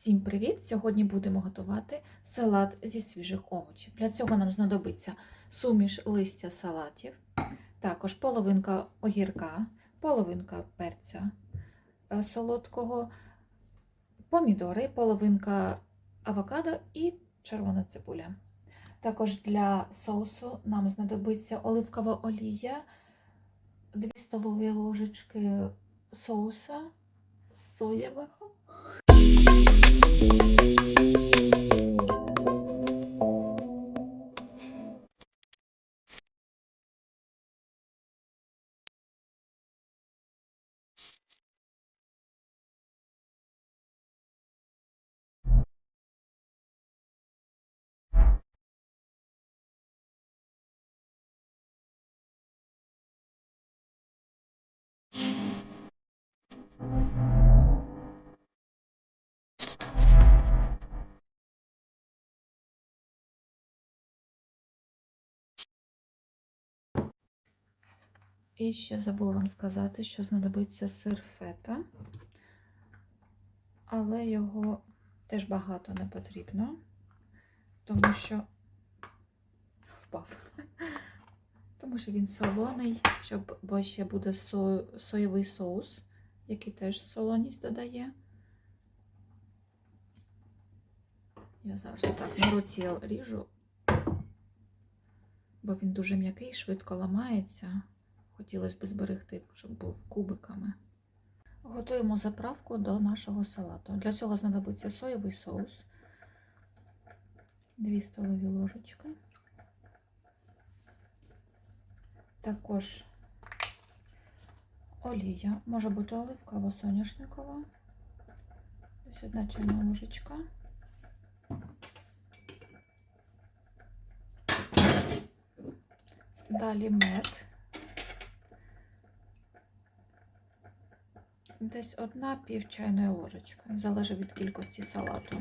Всім привіт! Сьогодні будемо готувати салат зі свіжих овочів. Для цього нам знадобиться суміш листя салатів, також половинка огірка, половинка перця е, солодкого, помідори, половинка авокадо і червона цибуля. Також для соусу нам знадобиться оливкова олія, 2 столові ложечки соуса соєвого. І ще забула вам сказати, що знадобиться сир фета, але його теж багато не потрібно, тому що впав. Тому що він солоний, щоб, бо ще буде со, соєвий соус, який теж солоність додає. Я завжди так на руці ріжу, бо він дуже м'який, швидко ламається. Хотілося б зберегти, щоб був кубиками. Готуємо заправку до нашого салату. Для цього знадобиться соєвий соус, 2 столові ложечки. Також олія, може бути оливка або соняшникова. Ось одна чайна ложечка. Далі мед. Десь одна пів чайної ложечки, залежить від кількості салату.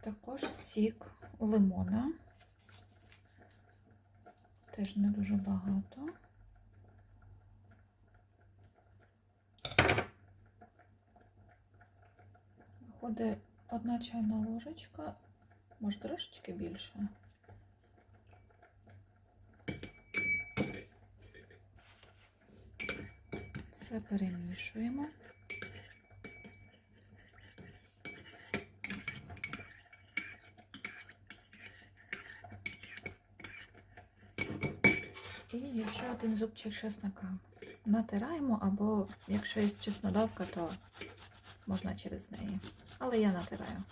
Також сік лимона. Теж не дуже багато. Виходить одна чайна ложечка, може трошечки більше. Все перемішуємо. І ще один зубчик чеснока. Натираємо, або якщо є чеснодавка, то можна через неї. Але я натираю.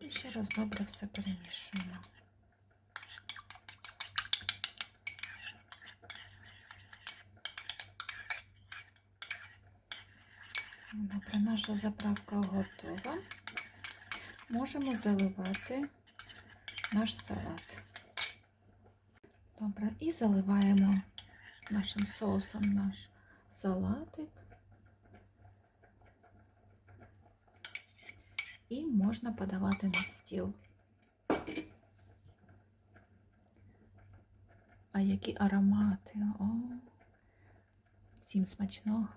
І ще раз добре все перемішуємо. Добре, наша заправка готова. Можемо заливати наш салат. Добре, і заливаємо нашим соусом наш салатик. І можна подавати на стіл. А які аромати! О, всім смачного!